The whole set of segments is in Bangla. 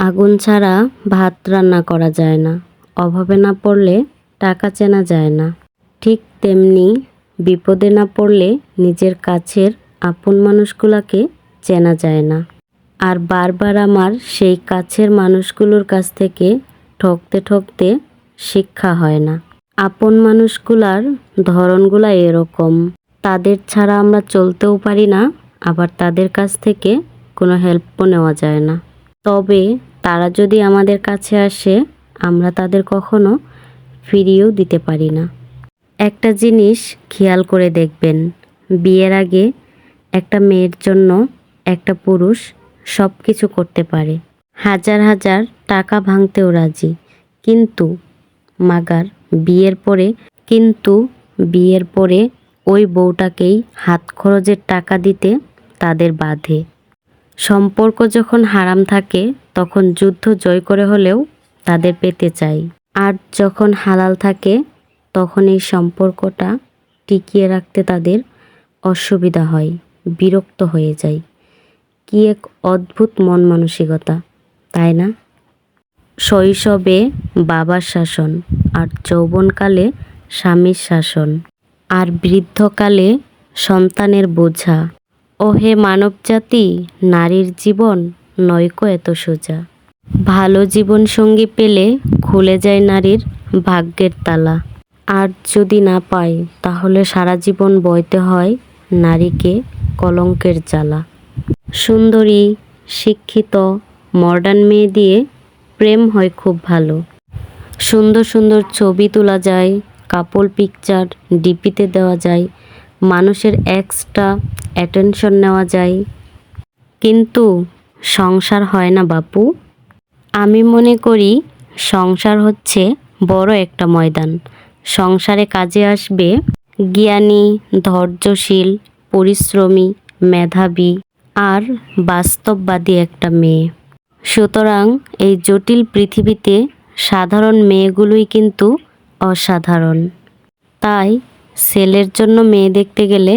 আগুন ছাড়া ভাত রান্না করা যায় না। অভাবে না পড়লে টাকা চেনা যায় না। ঠিক তেমনি বিপদে না পড়লে নিজের কাছের আপন মানুষগুলোকে চেনা যায় না। আর বারবার আমার সেই কাছের মানুষগুলোর কাছ থেকে ঠকতে ঠকতে শিক্ষা হয় না। আপন মানুষগুলার ধরনগুলা এরকম। তাদের ছাড়া আমরা চলতেও পারি না, আবার তাদের কাছ থেকে কোনো হেল্পও নেওয়া যায় না। তবে তারা যদি আমাদের কাছে আসে, আমরা তাদের কখনো ফিরিয়েও দিতে পারি না। একটা জিনিস খেয়াল করে দেখবেন, বিয়ের আগে একটা মেয়ের জন্য একটা পুরুষ সব কিছু করতে পারে। হাজার হাজার টাকা ভাঙতেও রাজি, কিন্তু মাগার বিয়ের পরে, কিন্তু বিয়ের পরে ওই বউটাকেই হাত খরচের টাকা দিতে তাদের বাধে। সম্পর্ক যখন হারাম থাকে তখন যুদ্ধ জয় করে হলেও তাদের পেতে চাই। আর যখন হালাল থাকে, তখন এই সম্পর্কটা টিকিয়ে রাখতে তাদের অসুবিধা হয়, বিরক্ত হয়ে যায়। কি এক অদ্ভুত মন মানসিকতা, তাই না? শৈশবে বাবার শাসন আর যৌবনকালে স্বামীর শাসন আর বৃদ্ধকালে সন্তানের বোঝা। ও হে মানবজাতি, নারীর জীবন নয়কো এত সোজা। ভালো জীবন সঙ্গী পেলে খুলে যায় নারীর ভাগ্যের তালা। আর যদি না পায়, তাহলে সারা জীবন বইতে হয় নারীকে কলঙ্কের জ্বালা। সুন্দরী, শিক্ষিত মডার্ন মেয়ে দিয়ে প্রেম হয় খুব ভালো। সুন্দর সুন্দর ছবি তোলা যায় কাপল পিকচার ডিপিতে দেওয়া যায়, মানুষের এক্সট্রা অ্যাটেনশন নেওয়া যায়। কিন্তু সংসার হয় না বাপু। আমি মনে করি সংসার হচ্ছে বড় একটা ময়দান। সংসারে কাজে আসবে জ্ঞানী, ধৈর্যশীল, পরিশ্রমী, মেধাবী আর বাস্তববাদী একটা মেয়ে। সুতরাং এই জটিল পৃথিবীতে সাধারণ মেয়েগুলোই কিন্তু অসাধারণ। তাই ছেলের জন্য মেয়ে দেখতে গেলে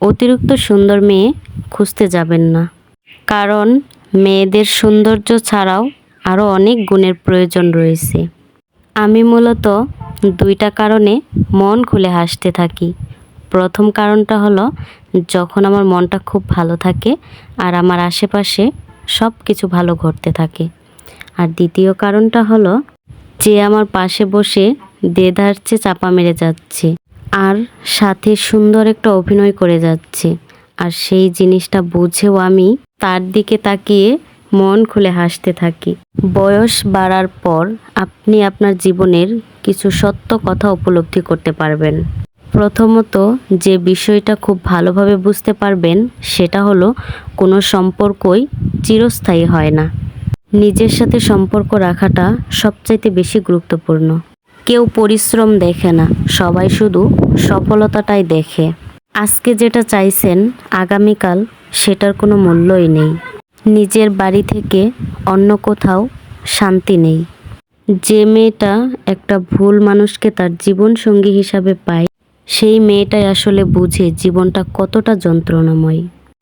অতিরিক্ত সুন্দর মেয়ে খুঁজতে যাবেন না। কারণ মেয়েদের সৌন্দর্য ছাড়াও আরও অনেক গুণের প্রয়োজন রয়েছে। আমি মূলত দুইটা কারণে মন খুলে হাসতে থাকি। প্রথম কারণটা হলো, যখন আমার মনটা খুব ভালো থাকে আর আমার আশেপাশে সব কিছু ভালো ঘটতে থাকে। আর দ্বিতীয় কারণটা হলো, যে আমার পাশে বসে দেদারচে চাপা মেরে যাচ্ছে আর সাথে সুন্দর একটা অভিনয় করে যাচ্ছে। আর সেই জিনিসটা বুঝেও আমি তার দিকে তাকিয়ে মন খুলে হাসতে থাকি। বয়স বাড়ার পর আপনি আপনার জীবনের কিছু সত্য কথা উপলব্ধি করতে পারবেন। প্রথমত যে বিষয়টা খুব ভালোভাবে বুঝতে পারবেন, সেটা হলো কোনো সম্পর্কই চিরস্থায়ী হয় না। নিজের সাথে সম্পর্ক রাখাটা সবচাইতে বেশি গুরুত্বপূর্ণ। কেউ পরিশ্রম দেখে না, সবাই শুধু সফলতাটাই দেখে। আজকে যেটা চাইছেন আগামীকাল, সেটার কোনো মূল্যই নেই। নিজের বাড়ি থেকে অন্য কোথাও শান্তি নেই। যে মেয়েটা একটা ভুল মানুষকে তার জীবন সঙ্গী হিসাবে পায়, সেই মেয়েটাই আসলে বুঝে জীবনটা কতটা যন্ত্রণাময়।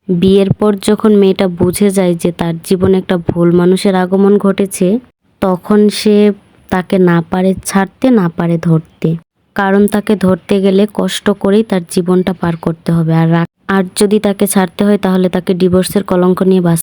বিয়ের পর যখন মেয়েটা বুঝে যায় যে তার জীবনে একটা ভুল মানুষের আগমন ঘটেছে, তখন সে তাকে না পারে ছাড়তে, না পারে ধরতে। কারণ তাকে ধরতে গেলে কষ্ট করেই তার জীবনটা পার করতে হবে। আর আর যদি তাকে ছাড়তে হয়, তাহলে তাকে ডিভোর্সের কলঙ্ক নিয়ে বাঁচ